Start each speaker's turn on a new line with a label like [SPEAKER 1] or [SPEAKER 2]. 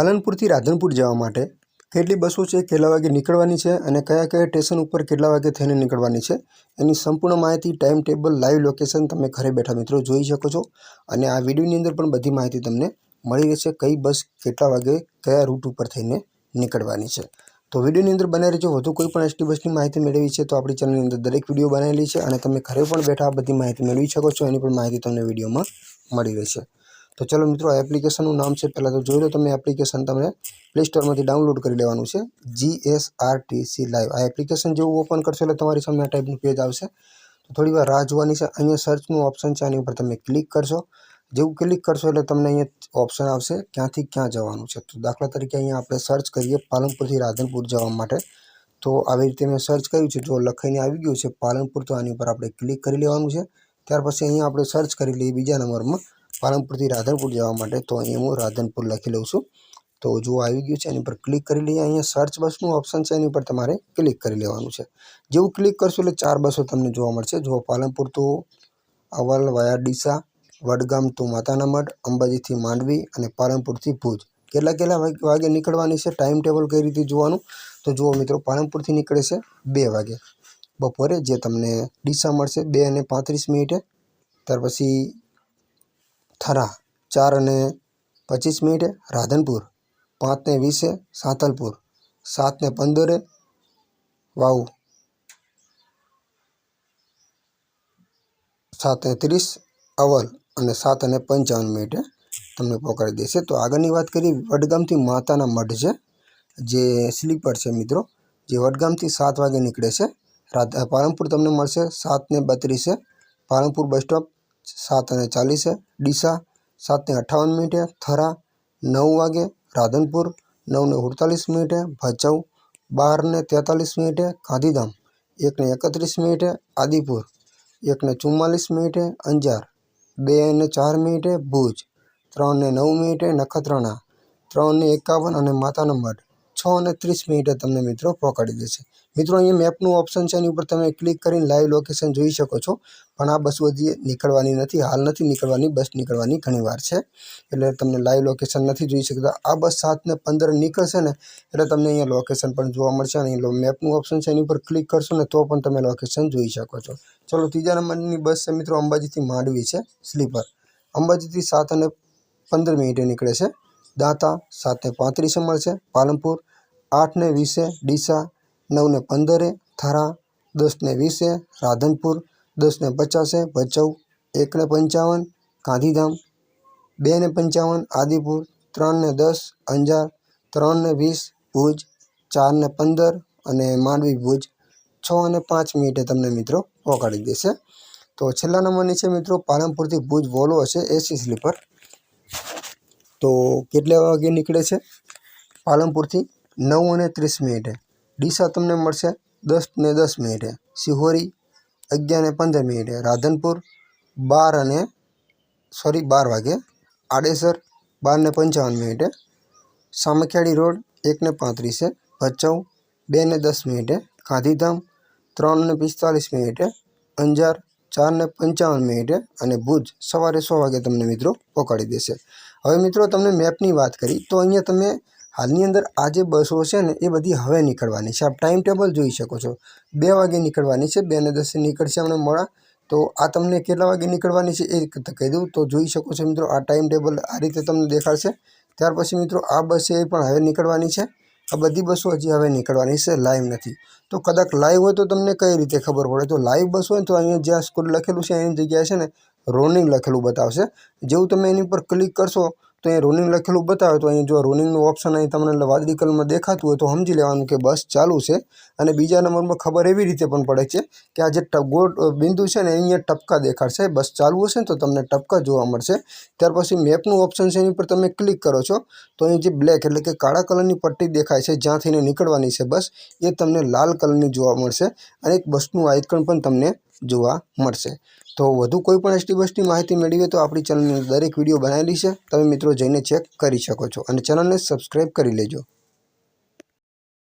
[SPEAKER 1] પાલનપુરથી રાધનપુર જવા માટે. કેટલી બસો છે, કેટલા વાગે નીકળવાની છે અને કયા કયા સ્ટેશન ઉપર કેટલા વાગે થઈને નીકળવાની છે, એની સંપૂર્ણ માહિતી ટાઈમ ટેબલ લાઈવ લોકેશન તમે ઘરે બેઠા મિત્રો જોઈ શકો છો. અને આ વિડીયોની અંદર પણ બધી માહિતી તમને મળી રહેશે કઈ બસ કેટલા વાગે કયા રૂટ ઉપર થઈને નીકળવાની છે. તો વિડીયોની અંદર બનાવી રહેજો. વધુ કોઈ પણ એસટી બસની માહિતી મેળવી છે તો આપણી ચેનલની અંદર દરેક વીડિયો બનાવેલી છે અને તમે ઘરે પણ બેઠા બધી માહિતી મેળવી શકો છો. એની પણ માહિતી તમને વિડીયોમાં મળી રહેશે. તો ચલો મિત્રો, આ એપ્લિકેશનનું નામ છે પહેલાં તો જોઈ લો તમે, એપ્લિકેશન તમને પ્લે સ્ટોરમાંથી ડાઉનલોડ કરી લેવાનું છે G S R T C live આ એપ્લિકેશન જેવું ઓપન કરશો એટલે તમારી સામે આ ટાઈપનું પેજ આવશે. તો થોડી વાર રાહ જોવાની છે, અહીંયા સર્ચનું ઓપ્શન છે, આની ઉપર તમે ક્લિક કરશો. જેવું ક્લિક કરશો એટલે તમને અહીંયા ઓપ્શન આવશે, ક્યાંથી ક્યાં જવાનું છે. તો દાખલા તરીકે અહીંયા આપણે સર્ચ કરીએ, પાલનપુરથી રાધનપુર જવા માટે. તો આવી રીતે મેં સર્ચ કર્યું છે, જો લખાઈને આવી ગયું છે, પાલનપુર, તો આની ઉપર આપણે ક્લિક કરી લેવાનું છે. ત્યાર પછી અહીંયા આપણે સર્ચ કરી લઈએ બીજા નંબરમાં. પાલનપુરથી રાધનપુર જવા માટે, તો અહીંયા હું રાધનપુર લખી લઉં છું. તો જો આવી ગયું છે, એની પર ક્લિક કરી લઈએ. અહીંયા સર્ચ બસનું ઓપ્શન છે, એની પર તમારે ક્લિક કરી લેવાનું છે. જેવું ક્લિક કરશો એટલે ચાર બસો તમને જોવા મળશે. જો પાલનપુર તો અવલ વાયા ડીસા વડગામ તો માતાના મઢ અંબાજીથી માંડવી અને પાલનપુરથી ભુજ. કેટલા કેટલા વાગે નીકળવાની છે? ટાઈમ ટેબલ કઈ રીતે જોવાનું? તો જુઓ મિત્રો, પાલનપુરથી નીકળે છે બે વાગે. બપોરે જે તમને ડીસા મળશે, બે અને પાંત્રીસ મિનિટે. ત્યાર પછી થરા, ચાર અને પચીસ મિનિટે રાધનપુર, પાંચ ને વીસે સાંતલપુર, સાત ને પંદરે વાવ, સાત ને ત્રીસ અવલ અને સાત અને પંચાવન મિનિટે તમને પહોંચાડી દેશે. તો આગળની વાત કરીએ, વડગામથી માતાના મઢ છે, જે સ્લીપર છે મિત્રો, જે વડગામથી સાત વાગે નીકળે છે. રાત પાલનપુર તમને મળશે સાત ને બત્રીસે, પાલનપુર બસ સ્ટોપ સાત અને ચાલીસે ડીસા સાતને અઠ્ઠાવન મિનિટે, થરા નવ વાગે, રાધનપુર નવને અડતાલીસ મિનિટે, ભચાઉ બારને તેતાલીસ મિનિટે, ગાંધીધામ એકને એકત્રીસ મિનિટે, આદિપુર એકને ચુમ્માલીસ મિનિટે, અંજાર બે ને ચાર મિનિટે, ભુજ ત્રણને નવ મિનિટે, નખત્રાણા ત્રણને એકાવન અને માતાના મઢ છ અને ત્રીસ મિનિટે તમને મિત્રો પહોંચાડી દેશે. મિત્રો, અહીંયા મેપનું ઓપ્શન છે, એની ઉપર તમે ક્લિક કરીને લાઈવ લોકેશન જોઈ શકો છો. પણ આ બસ હજી નીકળવાની નથી, હાલ નથી નીકળવાની, બસ નીકળવાની ઘણી વાર છે. એટલે તમને લાઈવ લોકેશન નથી જોઈ શકતા. આ બસ સાતને પંદર નીકળશે ને, એટલે તમને અહીંયા લોકેશન પણ જોવા મળશે અને અહીં મેપનું ઓપ્શન છે, એની ઉપર ક્લિક કરશો ને, તો પણ તમે લોકેશન જોઈ શકો છો. ચલો, ત્રીજા નંબરની બસ છે, મિત્રો, અંબાજીથી માંડવી છે, સ્લીપર. અંબાજીથી સાત અને પંદર મિનિટે નીકળે છે. દાંતા સાતને પાંત્રીસે મળશે પાલનપુર આઠને વીસે, ડીસા નવને પંદરે, થરા દસને વીસે, રાધનપુર દસને પચાસે, ભચાઉ એકને પંચાવન, ગાંધીધામ બે ને પંચાવન, આદિપુર ત્રણને દસ, અંજાર ત્રણને વીસ, ભુજ ચારને પંદર અને માંડવી ભુજ છ અને પાંચ મિનિટે તમને મિત્રો પહોંચાડી દેશે. તો છેલ્લા નંબરની છે મિત્રો પાલનપુરથી ભુજ વોલો હશે એસી સ્લીપર. તો કેટલા વાગે નીકળે છે? પાલનપુરથી નવ અને ત્રીસ મિનિટે. ડીસા તમને મળશે દસ ને દસ મિનિટે. સિહોરી અગિયાર ને પંદર મિનિટે. રાધનપુર બાર અને, સોરી, બાર વાગે. આડેસર બાર ને પંચાવન મિનિટે. સામખિયાળી રોડ એક ને પાંત્રીસે. ભચાઉ બે ને દસ મિનિટે. ગાંધીધામ ત્રણ ને પિસ્તાલીસ મિનિટે. અંજાર ચાર ને પંચાવન મિનિટે. અને ભુજ સવારે સો વાગે તમને મિત્રો પહોંચાડી દેશે. હવે મિત્રો તમને મેપની વાત કરી, તો અહીંયા તમે હાલની અંદર આ જે બસો છે ને, એ બધી હવે નીકળવાની છે. આપ ટાઈમ ટેબલ જોઈ શકો છો. બે વાગે નીકળવાની છે બે ને દસે નીકળશે હમણાં મોડા. તો આ તમને કેટલા વાગે નીકળવાની છે એ કહી દઉં. તો જોઈ શકો છો મિત્રો, આ ટાઈમ ટેબલ આ રીતે તમને દેખાડશે. ત્યાર પછી મિત્રો, આ બસ એ પણ હવે નીકળવાની છે. આ બધી બસો હજી હવે નીકળવાની છે લાઈવ નથી. તો કદાચ લાઈવ હોય તો તમને કઈ રીતે ખબર પડે? તો લાઈવ બસ હોય તો અહીંયા જ્યાં સ્કૂલ લખેલું છે, એની જગ્યાએ છે ને રોનિંગ લખેલું બતાવશે. જેવું તમે એની પર ક્લિક કરશો, તો એ રોનિંગ લખેલું બતાવે, તો અહીં જો રોનિંગનું ઓપ્શન અહીં તમને વાદળી કલરમાં દેખાતું હોય તો સમજી લેવાનું કે બસ ચાલુ છે. અને બીજા નંબરમાં ખબર એવી રીતે પણ પડે છે કે આ જે ગોળ બિંદુ છે ને, અહીંયા ટપકા દેખાડશે. બસ ચાલુ હશે ને, તો તમને ટપકા જોવા મળશે. ત્યાર પછી મેપનું ઓપ્શન છે એની પર તમે ક્લિક કરો છો, તો અહીં જે બ્લેક એટલે કે કાળા કલરની પટ્ટી દેખાય છે, જ્યાંથી નીકળવાની છે બસ, એ તમને લાલ કલરની જોવા મળશે. અને એક બસનું આઇકન પણ તમને જોવા મળશે. તો વધુ કોઈ પણ એસટી બસની માહિતી મેળવીએ તો આપણી ચેનલની દરેક વીડિયો બનાવેલી છે. તમે મિત્રો જઈને ચેક કરી શકો છો અને ચેનલને સબસ્ક્રાઈબ કરી લેજો.